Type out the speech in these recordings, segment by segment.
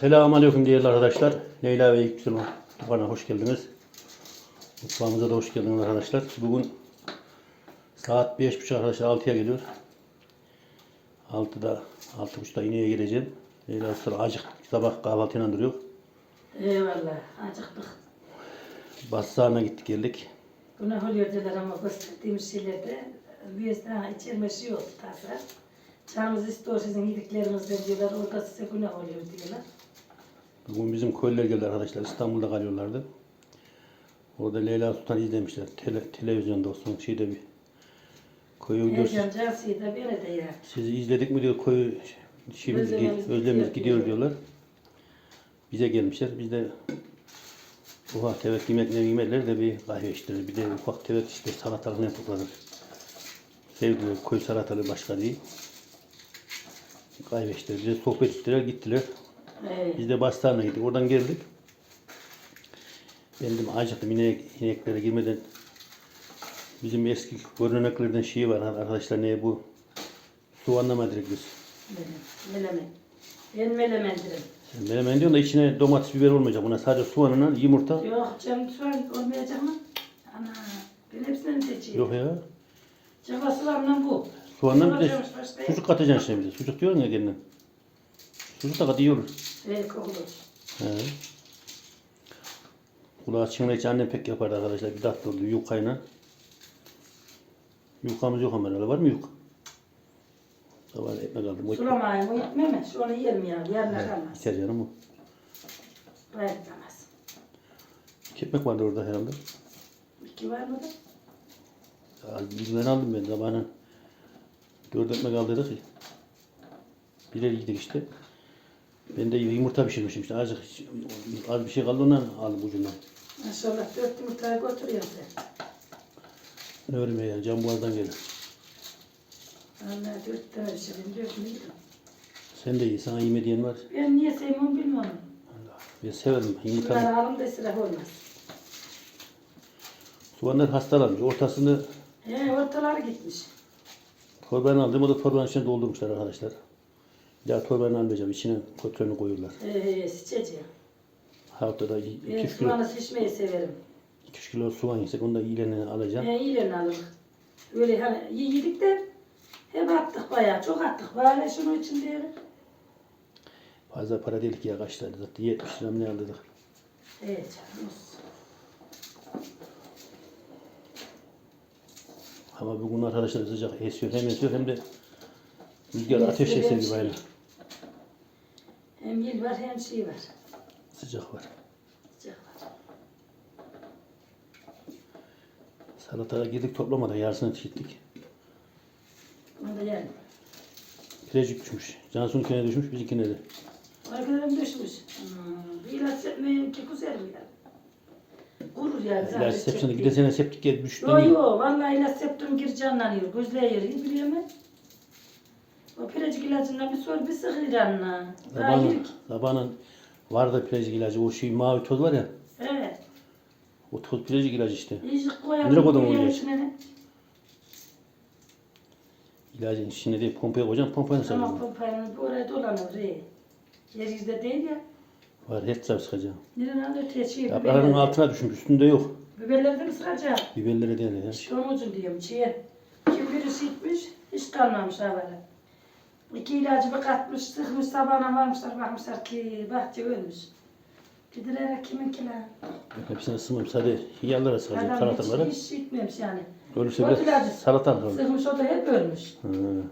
Selamünaleyküm değerli arkadaşlar. Leyla ve Yüksel bana hoş geldiniz. Mutfağımıza da hoş geldiniz arkadaşlar. Bugün saat 5.30 arkadaşlar 6'ya geliyor. 6'da 6.30'da ineğe gireceğim. Leyla sonra acık sabah kahvaltıyla duruyor. Eyvallah. Acıktık. Bassağına gittik geldik. Günah oluyor dediler ama gösterdiğimiz şeylerde biz daha içerme şey yok tasa. Canımız istiyor sizin yediklerinizden diyorlar. Orada size günah oluyor diyorlar. Bugün bizim köylüler geldi arkadaşlar. İstanbul'da kalıyorlardı. Orada Leyla Sultan izlemişler. Tele, televizyonda olsun şeyde bir koyu videosu. Heyecan cansıyı da böyle de ya. Sizi izledik mi diyor koyu şeyimiz, Özlemimiz özlemimiz gidiyor gidiyor diyor. diyorlar. Bize gelmişler. Biz de ufak tefek yemekleri yemekler de bir kahve içtirir. Bir de ufak tefek işte salatalık ne topladık. Sevdiler koyu salatalığı başka değil. Kahve içtiler. Bize sohbet ettiler gittiler. Ee, Biz de Bastan'a gittik. Oradan geldik. Ben dedim acıktım. İnek, ineklere girmeden bizim eski görüneklerden şey var arkadaşlar ne bu soğanla mı direkt biz? melemen. Ben melemendirim. Menemen diyorum da içine domates biber olmayacak. Buna sadece soğanla yumurta. Yok canım soğan olmayacak mı? Ana ben hepsini seçeyim. Yok ya. Soğanla bu. Soğandan bir de sucuk katacaksın şimdi bize. Sucuk diyorsun ya kendin. Sucuk da kat iyi olur. Belki olur. He. Kulağı hiç annem pek yapardı arkadaşlar. Bir tatlı oldu yukayla. Yukamız yok ama herhalde. Var mı yuk? Da var ekmek aldım. Sulamayın mu? Şu onu yerim ya. Yarına kalmaz. biter canım o. Bayatlamaz. Kepmek vardı orada herhalde. İki var mı da? Az bilgilerini aldım ben zamanı. Dört ekmek aldıydık. Birer yedik işte. Ben de yumurta pişirmişim işte. Azıcık az bir şey kaldı ondan aldım ucundan. Maşallah dört yumurtayı götürüyorsun sen. Ne örmeye yani can boğazdan gelir. Vallahi dört tane ben dört yedim. Sen de iyi. Sana yeme diyen var. Ben niye sevmem bilmiyorum. Allah. Ben severim. Yumurtanın Bunları alım da israf olmaz. soğanlar hastalanmış. Ortasını He ortaları gitmiş. torbanı aldım. O da torbanın içine doldurmuşlar arkadaşlar. Bir daha torbanı almayacağım. İçine kötülerini koyuyorlar. He sıçacağım. Haftada Ben 2-3 kilo, soğanı seçmeyi severim. 2-3 kilo soğan yesek onu da iyilerini alacağım. He iyilerini alırım. Öyle hani yedik de hep attık bayağı. Çok attık. Bari şunun için diyelim. Fazla para değil ki ya kaç lira zaten 70 lira ne aldık. Evet canım. olsun. Ama bugün arkadaşlar sıcak esiyor hem esiyor hem de rüzgar ateş Esiyor, eser şey. var hem şey var. Sıcak var. Sıcak var. Salataya girdik toplamadan yarısını gittik. Onu da yerim. Kirecik düşmüş. Cansu'nunkine düşmüş bizimkine de. Arkadan düşmüş. Hmm, bir ilaç etmeyin ki güzel bir yer. Kurur yani. İlaç sepsini gidesene septik gelip düştü. Yo yo vallahi ilaç septim gir canlanıyor. Gözler yeri biliyor musun? O pirecik ilacından bir sor bir sıkır canına. Daha Sabahın, yirik. sabahın vardı pirecik ilacı. O şey mavi toz var ya. Evet. O toz pirecik ilacı işte. İyicik koyalım. Nereye koydun o ilacı? İlacın içine değil pompaya koyacaksın. Pompaya Tamam sarıyorsun. pompayını bir oraya dolanır. Re. Yeryüzde değil ya. Var her tarafı sıkacağım. Nereden alıyor teçhiyi? Yaprağının altına düşmüş. Üstünde yok. Biberleri de mi sıkacağım? Biberlere değil ya. İşte onun için diyorum çiğe. Kim birisi gitmiş, hiç kalmamış havale. İki ilacı bir katmış, sıkmış, sabahına varmışlar, bakmışlar ki bahçe ölmüş. Dediler kiminkiler? Hepsini ısınmam. Sadece hiyallara sıkacağım. Adam hiç, hiç gitmemiş yani. Ölürse ilacı. biraz salata kalır. Sıkmış o da hep ölmüş. Hı.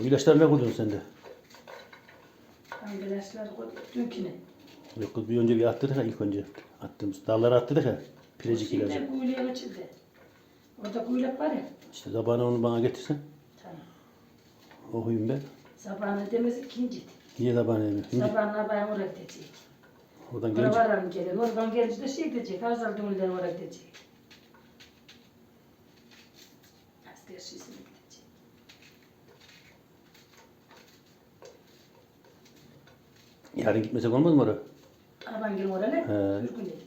O ilaçları ne koydun sen de? Hangi ilaçlar koyduk? Dünküne. Yok kız bir önce bir attırdık ha ilk önce. Attığımız dallara attırdık ha. Pirecik Şimdi ilacı. kuyuluğun içinde. Orada kuyruk var ya. İşte zabana onu bana getirsen. Tamam. Okuyayım ben. Sabahına demiz ikinci. Niye yemiyor? Şimdi Sabahına ben oraya gidecek. oradan gelince. varan gelin. Oradan gelince de şey gidecek. Hazal dümülden oraya gidecek. Asker şişine gidecek. Yarın gitmesek olmaz mı oraya? Aman gün oraya ne? He. Bir gün de gidelim. iyi.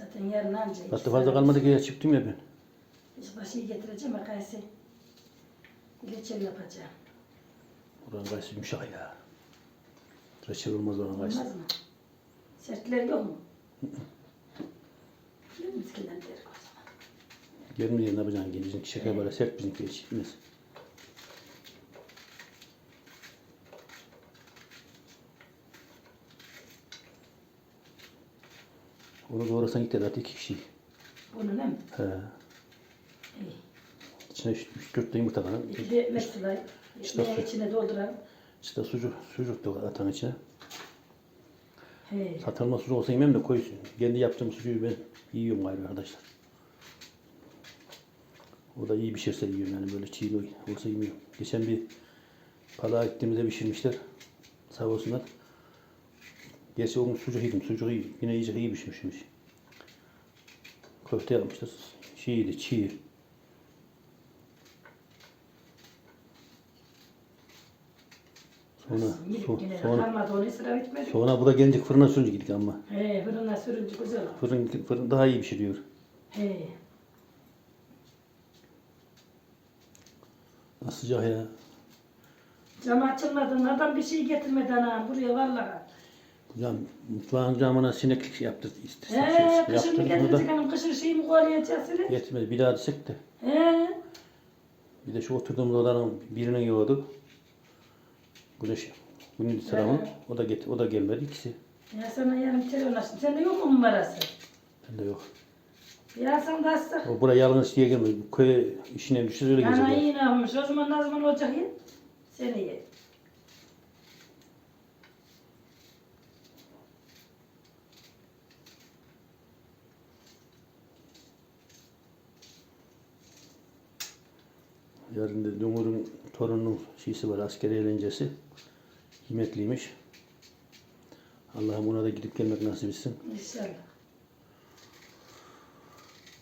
Zaten yarın anca. Hatta fazla kalmadı ki ya çıktım ya ben. Başı getireceğim akayesi. Reçel yapacağım. Buranın kayısı yumuşak ya. Reçel olmaz oranın kayısı. Olmaz mı? Sertler yok mu? Bizimkinden derik o zaman. Gelmeyeyim ne yapacaksın? Bizimki şeker böyle sert bizimki hiç gitmez. Onu doğrasan gider hadi iki kişi. Bunu ne mi? He. İyi. İçine üç, üç dört de yumurta falan. İki de sulayıp, İşte su. içine dolduralım. İşte sucuk, sucuk da atan içine. He. Satılma sucuk olsa yemem de koysun. Kendi yaptığım sucuğu ben yiyorum gayrı arkadaşlar. O da iyi pişirse yiyorum yani böyle çiğ olsa yemiyorum. Geçen bir palağa gittiğimizde pişirmişler. Sağ olsunlar. Gerçi o gün sucuk yedim. Sucuk iyi. Yine iyice iyi pişmişmiş. Köfte yapmışlar. Çiğdi, çiğ. Sonra, so- sonra, sonra bu da gelince fırına sürünce gittik ama. He fırına sürünce güzel. Fırın, fırın daha iyi pişiriyor. He. Nasıl sıcak ya. Cam açılmadan adam bir şey getirmedi ana buraya vallahi. Hocam mutfağın camına sineklik yaptı. He kışın mı getirecek hanım kışın şey mi seni? Getirmedi. Bir daha desek de. He. Bir de şu oturduğumuz odanın birinin yoğurdu. Güneş. Günün sıramı. O da get o da gelmedi ikisi. Ya sana yarın telefon açtım. Sende yok mu numarası? Bende yok. Ya sen de açsak. O buraya yalnız diye gelmedi. Bu köye işine düştü öyle Ana gelecek. iyi ne yapmış? O zaman ne zaman olacak ya? Seni ye. Yarın da Dumur'un torununun şeysi var. Askeri eğlencesi. Yemekliymiş. Allah'ım ona da gidip gelmek nasip etsin. İnşallah.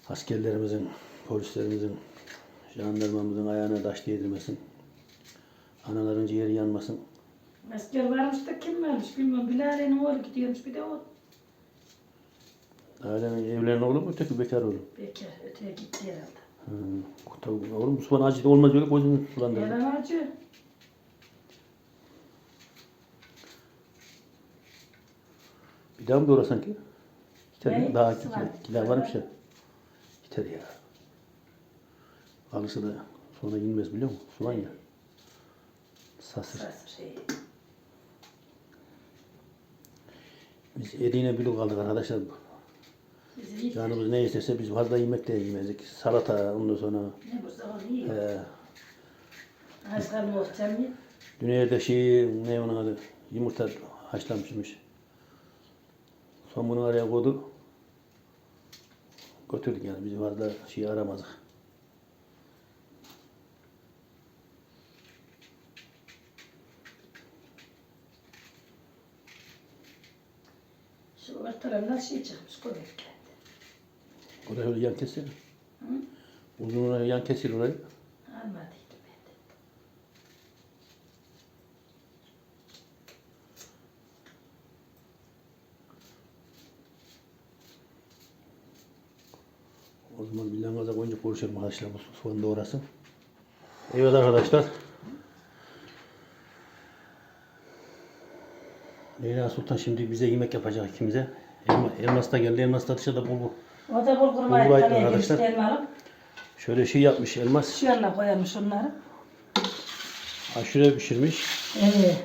askerlerimizin, polislerimizin, jandarmamızın ayağına taş değdirmesin. Anaların ciğeri yanmasın. Asker varmış da kim varmış bilmiyorum. Bilal'in oğlu gidiyormuş bir de o. Ailenin evlerin oğlu mu öteki bekar oğlu? Bekar öteye gitti herhalde. Hı. Tabii oğlum Müslüman acı olmaz öyle gözünü sulandırdı. Yalan acı. Bir daha mı doğra sanki? Ne? ya. Daha Sıvan. gider. Varmış ya. Gider ya. Alırsa da sonra inmez biliyor musun? Sulan ya. Sasır. Sas şey. Biz Edi'yle bile kaldık arkadaşlar. Canımız ne isterse biz fazla yemek de yemezdik. Salata ondan sonra Ne bu zaman iyi. e, Aşkar muhtem ya. Dünyada şey ne onun adı yumurta haşlanmışmış. Son bunu araya koydu. Götürdük yani biz fazla şey aramazdık. Şu ortalarından şey çıkmış kendi. Oraya öyle yan kesir. Hı? Uzun oraya yan kesir orayı. Almadıydım ben de. O zaman bir langaza koyunca konuşalım arkadaşlar bu soğan doğrasın. Evet arkadaşlar. Leyla Sultan şimdi bize yemek yapacak ikimize. Elma, elmas da geldi. Elmas da dışarıda bulgur. O da bulgur. Bulgur Kaleye arkadaşlar. Şöyle şey yapmış elmas. Şu yanına koyarmış onları. Aşure pişirmiş. Evet.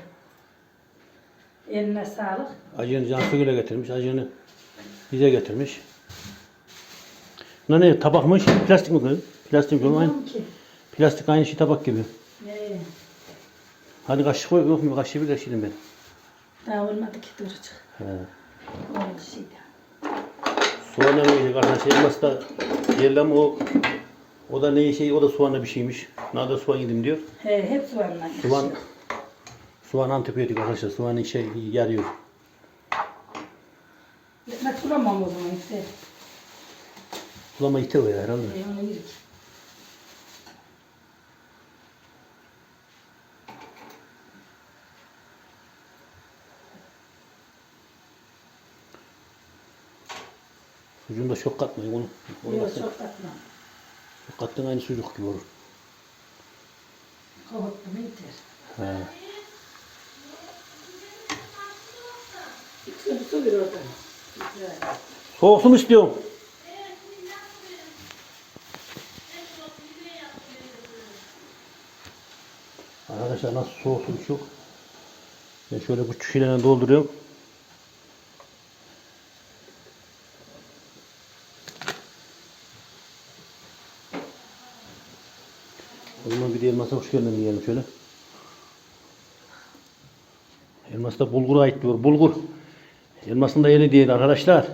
Eline sağlık. Acını Cansu Gül'e getirmiş. Acını bize getirmiş. Bunlar ne? Tabak mı? Şey, plastik mi? kız? Plastik mi? Aynı, Bilmiyorum ki. plastik aynı şey tabak gibi. Ee, Hadi kaşık koy. Yok mu? Kaşığı bir şimdi ben. daha olmadı ki duracak. He. Oldu şeydi. Ne yiyecek arkadaşlar? Elmas da geldi ama o o da ne şey o da soğanla bir şeymiş. Nada soğan yedim diyor. He, hep soğanla. Soğan soğan antibiyotik arkadaşlar. Soğan işe yarıyor. Ekmek sulamam o zaman işte. Sulama ite o ya herhalde. Ee, onu yedik. Sucuğunda çok katmayın onu. Yok çok katmam. Çok kattın aynı sucuk gibi olur. Kavuttum yeter. He. İçin su bir oradan. Güzel. Soğuk su? Arkadaşlar nasıl soğuk çok. Ben şöyle bu çilene dolduruyorum. Geldin diyelim şöyle. Elmas da bulgura ait diyor. Bulgur. Elmasın da eli değil arkadaşlar.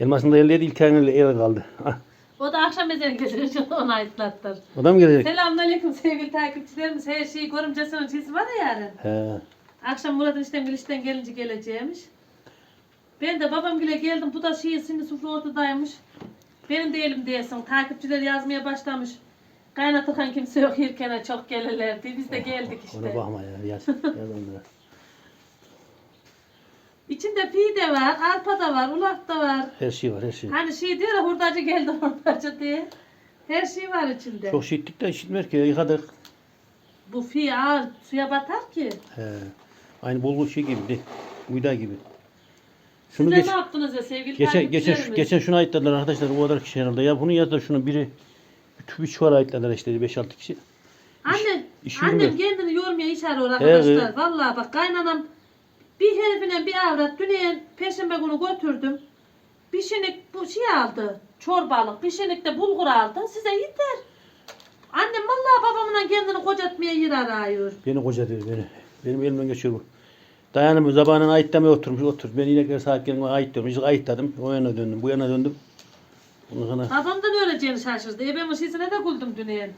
Elmasın da eli değil. İlk tane el kaldı. Ah, O da akşam ezanı getirir onu ayıtlattır. o da mı gelecek? Selamünaleyküm sevgili takipçilerimiz. Her şeyi görümcesinin çizimi var ya yarın. He. Akşam Murat'ın işten işten gelince geleceğimiş. Ben de babam bile geldim. Bu da şey şimdi sufra ortadaymış. Benim de elim diyesin. Takipçiler yazmaya başlamış. Kaynatırken kimse yok yerken çok gelirler diye. Biz de geldik Ona işte. bakma ya. Yaz. Yaz onlara. İçinde pi de var, arpa da var, ulak da var. Her şey var her şey. Hani şey diyor ya hurdacı geldi hurdacı diye. Her şey var içinde. Çok şey ettik de işitmiyor ki. Yıkadık. Bu fi ağır suya batar ki. He. Aynı bulgur şey gibi. de, Buğday gibi. Şunu Siz geç, ne yaptınız ya sevgili geçen, geçen, geçen şunu ayıtladılar arkadaşlar. O kadar kişi herhalde. Ya bunu yaz da şunu biri bir çuvala ayıtladılar işte 5-6 kişi. Annem, iş annem yürümüyor. kendini yormaya içer or arkadaşlar. Evet. Vallahi bak kaynanam bir herifine bir avrat düneyen perşembe günü götürdüm. Bir şinik bu şey aldı. Çorbalık. Bir şinik de bulgur aldı. Size yeter. Annem vallahi babamla kendini kocatmaya yer arıyor. Beni koca diyor beni. Benim elimden geçiyor bu. Dayanım zamanın ayıtlamaya oturmuş otur. Ben inekler sahiplerine ait diyorum. İşte ayıtladım. O yana döndüm. Bu yana döndüm. Babamdan öleceğini şaşırdı. Ebemin şişine de güldüm düneyen.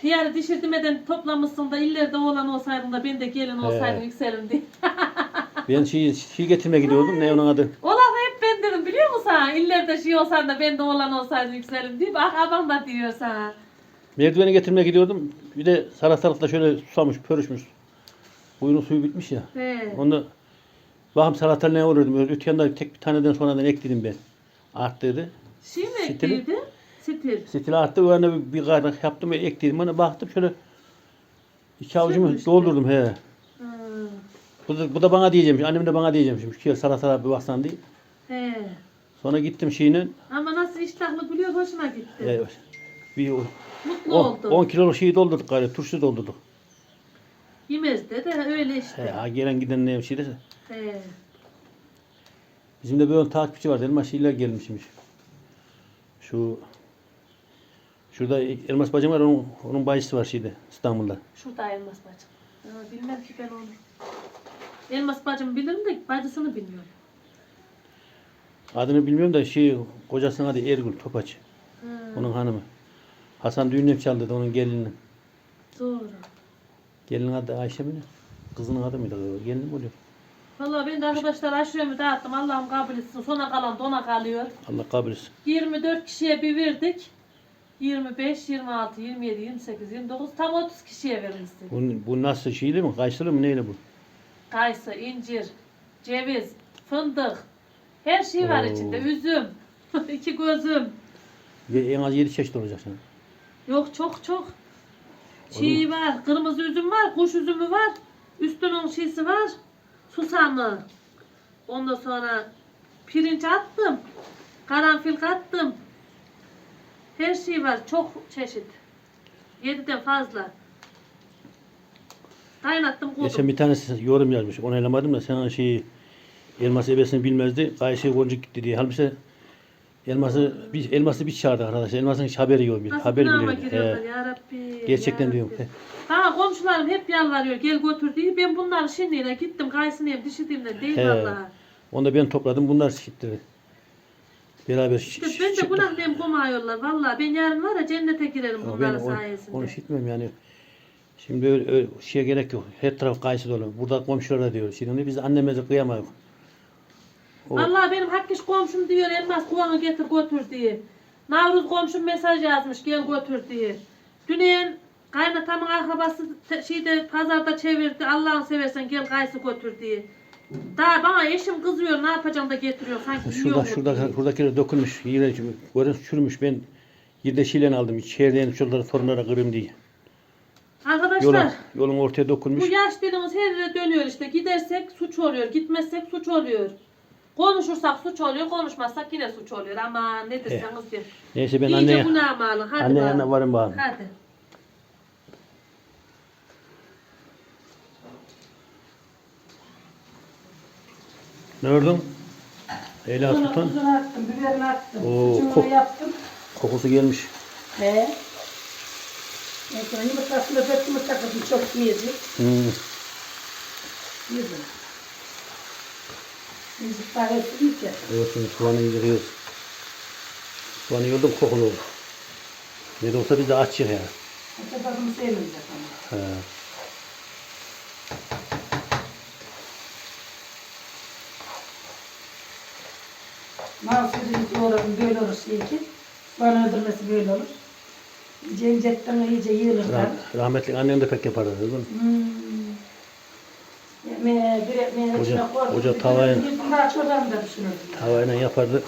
Piyarı dişirtmeden toplamışsın da illerde oğlan olsaydın da ben de gelin olsaydım yükselim diye. ben şey, şey getirmeye gidiyordum. Ne onun adı? O lafı hep ben dedim biliyor musun sana? İllerde şey olsan da ben de oğlan olsaydım yükselim diye. Bak abam da diyor sana. Merdiveni getirmeye gidiyordum. Bir de salatalıkla şöyle susamış, pörüşmüş. Buyunun suyu bitmiş ya. He. Onda bakım salatalı ne. Öyle öte yanda tek bir taneden sonradan ekledim ben. Arttırdı. Şey mi Stili. ekliydi? Stil. Stili arttı. O yana bir, bir kaynak yaptım. Ekledim. Bana baktım şöyle iki avucumu Sürmüştü. doldurdum. He. Hmm. Bu da, bu da bana diyeceğim. Annem de bana diyeceğim. Şimdi ki salatalığa bir baksan diye. He. Sonra gittim şeyine. Ama nasıl iştahlı biliyor hoşuma gitti. E, bir Mutlu 10, oldu. 10 kiloluk şeyi doldurduk galiba. Turşu doldurduk. Yemez de de öyle He, işte. ha, gelen giden ne şeyde. He. Bizim de böyle takipçi var. Elmas şeyler gelmişmiş. Şu Şurada Elmas bacım var. Onun, onun bayisi var şeyde İstanbul'da. Şurada elmas bacım. Ha, bilmem ki ben onu. Elmas bacım bilirim de bacısını bilmiyorum. Adını bilmiyorum da şey kocasının adı Ergül Topaç. Ha, Onun hanımı. Hasan düğünü çaldı da onun gelini. doğru. Gelinin adı Ayşe mi? Kızının adı mıydı? Gelin mi oluyor? Vallahi ben de arkadaşlar aşuremi dağıttım. Allah'ım kabul etsin. Sona kalan dona kalıyor. Allah kabul etsin. 24 kişiye bir verdik. 25, 26, 27, 28, 29 tam 30 kişiye verilsin. Bu, bu nasıl şeyli mi? Kaysılı mı? Neyle bu? Kayısı, incir, ceviz, fındık. Her şey var Oo. içinde. Üzüm, iki gözüm. Ye- En az 7 çeşit olacak sana. Yok çok çok. Çiğ var, kırmızı üzüm var, kuş üzümü var. Üstünün şeysi var. Susamı. Ondan sonra pirinç attım. Karanfil kattım. Her şey var. Çok çeşit. Yediden fazla. Kaynattım Geçen koydum. bir tanesi yorum yazmış. Onaylamadım da sen şeyi elması ebesini bilmezdi. Kayışı boncuk gitti diye. Halbuki elması bir elması bir çağırdı arkadaşlar. Elmasın hiç haberi yok. Haberi bile yok. Gerçekten ya diyorum. Komşularım hep yalvarıyor gel götür diye. Ben bunları şimdiyle gittim kayısını dişidiğimde değil He. vallahi. Onu da ben topladım. Bunlar şişittirdi. Beraber şiş, İşte ben de günahlıyım komayıyorlar vallahi. Ben yarın var ya cennete girerim Ama bunların onu, sayesinde. onu işitmiyorum yani. Şimdi öyle, öyle şeye gerek yok. Her taraf kayısı dolu. Burada komşular da diyor. Şimdi biz annemize kıyamayız. O- Vallahi benim hakkiş komşum diyor elmas kovanı getir götür diye. Navruz komşum mesaj yazmış gel götür diye. Düneyen kaynatamın akrabası te- şeyde pazarda çevirdi Allah'ını seversen gel kayısı götür diye. Daha bana eşim kızıyor ne yapacağım da getiriyor sanki Şurada, yiyor şurada, diye. şuradakiler dökülmüş. Yine görün çürümüş. Ben yerde şeyle aldım. Çeyreğini şuraları torunlara kırayım diye. Arkadaşlar Yola, yolun ortaya bu dokunmuş. yaş dilimiz her yere dönüyor işte. Gidersek suç oluyor, gitmezsek suç oluyor. Konuşursak suç oluyor, konuşmazsak yine suç oluyor. Ama ne derseniz deyin. Neyse ben İyice anneye. Hadi anne bakalım. yanına varım bakalım. Hadi. Ne gördün? Leyla Tuzunu, Sultan. tuzunu attım, biberini attım. Oo, Sucuğunu kok- yaptım. Kokusu gelmiş. He. En sonra yumurtasını dört yumurta. Çok yiyecek. Hmm. Yedim. Şimdi kahvesi iyi ki. Evet şimdi soğanı yıkıyoruz. Soğanı yıldım kokulu olur. Ne de olsa biz de açık ya. Hatta tadını sevmeyecek ama. He. Doğradım böyle olur şey ki. Soğan öldürmesi böyle olur. İyice incetten iyice yığılır. Rah- rahmetli annem de pek yapardı. Değil mi? Hmm. Yemeğe, bir Hoca- koydum. hoca düşünürdüm. Tavayla yapardı.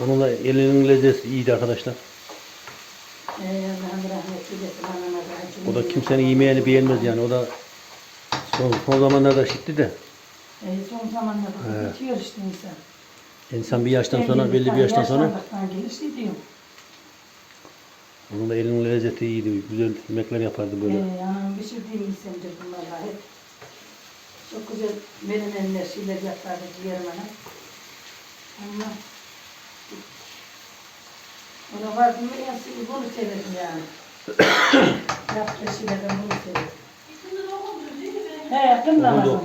Onun da elinin lezzeti iyiydi arkadaşlar. Ee, O da kimsenin yemeğini beğenmez yani. O da son, son zamanlarda şitti de. Ee, son zamanlarda bitiyor işte insan. İnsan bir yaştan sonra belli bir yaştan sonra şey onun da elinin lezzeti iyiydi. Güzel yemekler yapardı böyle. Ee, anam pişirdiğim isimdir bunlarla hep. Çok güzel menemenler, şeyler yapardı ciğerim anam. Ama ona vardım mı sıkı bunu severim yani. Yaptığı şeylerden bunu severim. He, kın namazım. Oldu.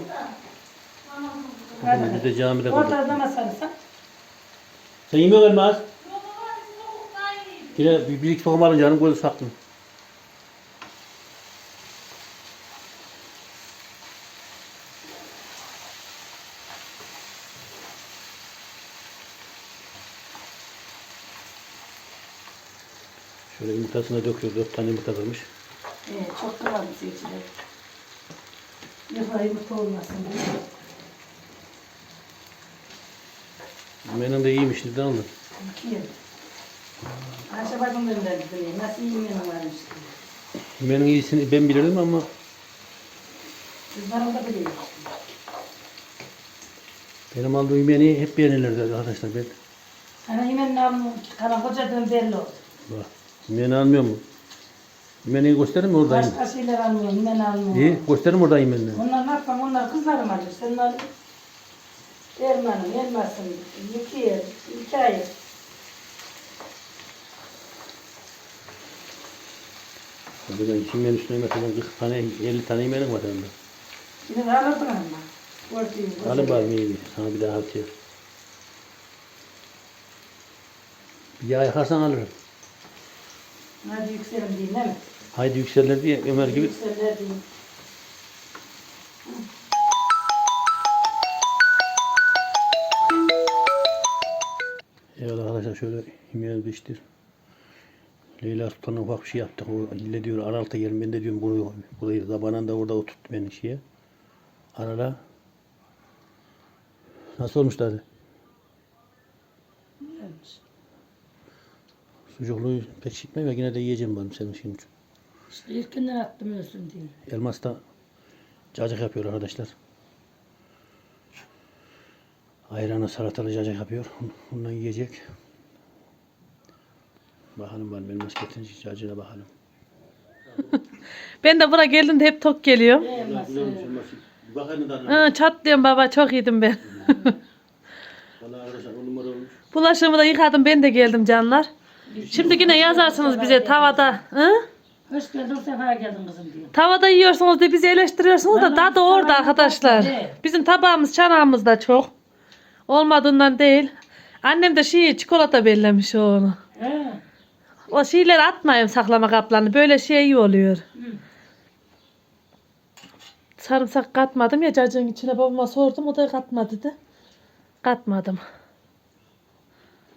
Biz de camide kıldık. Ortada namaz sarılsak. Sen musun az? Yine bir, bir iki tohum alın canım gözü saktım. Şöyle yumurtasına döküyor. Dört tane yumurta kırmış. Ee, çok kıvardı seyirciler. Yıkla yumurta olmasın diye. Benim de iyiymiş. Neden aldın? İki yıl. Ayşe bacım gönderdi buraya. Nasıl iyi yanı varmış. Benim iyisini ben bilirdim ama Kızlarım da biliyor. benim aldığım yemeğini hep beğenirlerdi arkadaşlar. Ben Sana almıyorum ki. Kalan kocadan belli oldu. bak, yemeğini almıyor mu? Yemeğini gösterir mi oradan? Başka şeyler almıyorum. Yemeğini almıyorum. İyi, gösterir mi oradan yemeğini? Onlar ne yapalım? Onlar kızlarım alır. Sen. Ermanım, İki yer, iki ay. Ben yemeğin üstüne mesela 40 tane, 50 tane yemeğim var yanında. Yine de alırdın ama. Alın bari iyi sana bir daha atıyor. Bir yağ yakarsan alırım. Hadi yükselim diyeyim değil mi? Haydi yükselir diye Ömer gibi. Yükseller diyeyim. Evet arkadaşlar şöyle yemeğimiz pişti. Leyla Sultan'a ufak bir şey yaptık. O ille diyor Aralt'a gelin. Ben de diyorum bunu burayı zabanan da orada oturttu beni şeye. Arala. Nasıl olmuş tadı? Güzelmiş. Sucukluğu pek şişme ve yine de yiyeceğim benim senin için. İşte ilkinden attım ölsün diye. Elmas da cacık yapıyor arkadaşlar. Ayranı salatalı cacık yapıyor. Ondan yiyecek. Bakalım benim elmas getirince cacığına bakalım. Ben de buraya geldim de hep tok geliyor. Da. Hı, çatlıyorum baba çok yedim ben. Bulaşığımı da yıkadım ben de geldim canlar. Şimdi yine yazarsınız bize tavada. Hı? Hoş geldin, sefa geldin kızım diyor. Tavada yiyorsunuz diye bizi eleştiriyorsunuz da tadı biz orada arkadaşlar. Bizim tabağımız çanağımız da çok. Olmadığından değil. Annem de şey çikolata bellemiş onu. He. O şeyleri atmayayım saklama kaplarını. Böyle şey iyi oluyor. Sarımsak katmadım ya cacığın içine babama sordum o da katma dedi. Katmadım.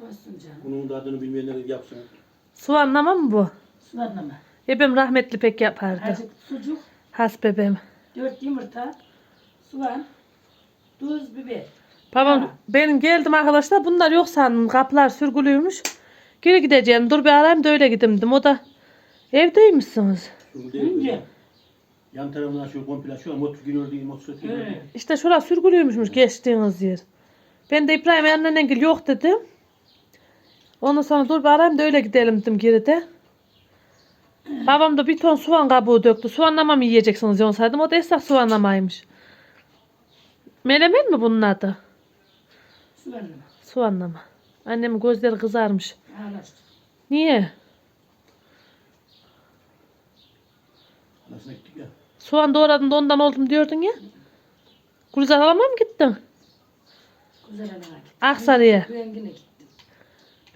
Olsun canım. Bunun da adını bilmeyenler yapsın. Soğanlama mı bu? Sulanma. Ebem rahmetli pek yapardı. Azıcık sucuk, Has bebeğim. dört yumurta, soğan, tuz, biber. Babam benim geldim arkadaşlar bunlar yok sandım kaplar sürgülüymüş. Geri gideceğim dur bir arayayım da öyle gidim dedim. O da evdeymişsiniz. Çünkü değil. İnce. Yan tarafından şu komple şu an motor giriyor değil motor giriyor. Evet. İşte şura sürgülüymüşmüş geçtiğiniz yer. Ben de İbrahim annenen gel yok dedim. Ondan sonra dur bir arayayım da öyle gidelim dedim geride. Babam da bir ton soğan kabuğu döktü. Soğanlama mı yiyeceksiniz yonsaydım. O da esnaf soğanlamaymış. Menemen mi bunun adı? Su verme. Soğanlama. Annemin gözleri kızarmış. Ağlaştı. Niye? Anasına gittik ya. Soğan doğradın da ondan oldum diyordun ya. Gülzar alama mı gittin? Güzel ana gittim. Aksarı'ya. Rengine gittim.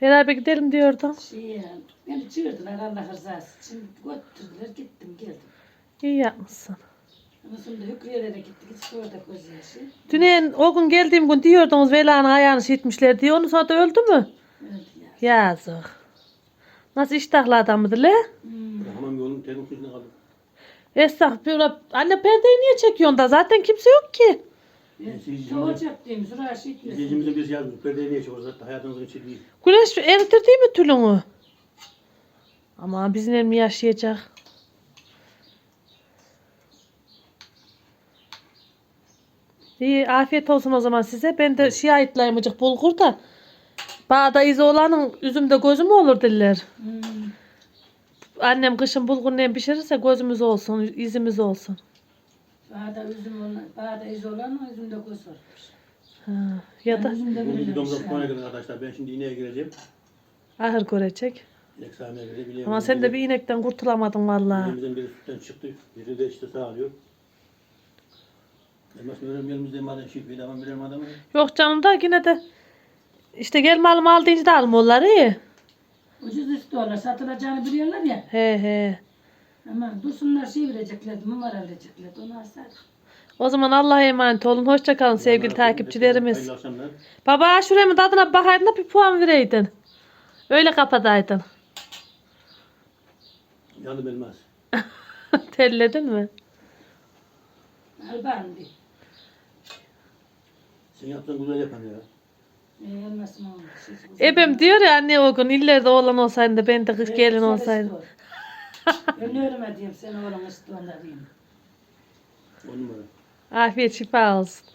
Beraber gidelim diyordun. Şey, beni çığırdılar Allah rızası için. Götürdüler gittim geldim. İyi yapmışsın. Da gittik. Hiç. Dün o gün geldiğim gün diyordunuz Vela'nın ayağını şişmişler diye. Ondan sonra da öldü mü? Öldü ya. Yazık. Nasıl iştahlı adamıdır le? Hmm. Hamam termos yüzüne kaldım. Esnaf böyle anne perdeyi niye çekiyorsun da zaten kimse yok ki. Soğuyacak diyeyim. Zura şey. İzleyicimizin birisi yazmış. Perdeyi niye çıkıyoruz? Zaten hayatımızın içi değil. Güneş eritir değil mi tülünü? Ama bizim mi yaşayacak? İyi afiyet olsun o zaman size. Ben de şey ayıtlayımcık bulgur da. Bağda izi olanın üzümde gözü mü olur diller. Hmm. Annem kışın bulgur ne pişirirse gözümüz olsun, izimiz olsun. Bağda üzüm olan, bağda iz olan üzümde göz. Ha, ya da videomuzda yani. puana kadar arkadaşlar. Ben şimdi ineğe gireceğim. ahır görecek. İnek gireceğim. Ama sen de bir inekten kurtulamadın vallahi. İneğimizin biri sütten çıktı. Biri de işte sağlıyor. Elmas madem şey adamı. Yok canım da yine de işte gel malım al deyince de almıyorlar iyi. Ucuz istiyorlar. Satılacağını biliyorlar ya. He he. Ama dursunlar şey vereceklerdi. Numara vereceklerdi. Onu alsak. O zaman Allah'a emanet olun. Hoşça kalın sevgili takipçilerimiz. Hayırlı akşamlar. Baba şuramın tadına bir bakaydın da bir puan vereydin. Öyle kapataydın. Yandım elmas. Telledin mi? Al bana bir. Sen yaptığın güzel yapan ya. Ee. Siz. Ebem diyor ya anne o gün illerde oğlan olsaydı da ben de kız gelin olsaydım. Ben ölme diyeyim. Sen oğlum istiyorlar diyeyim. On numara. Afiyet şifa olsun.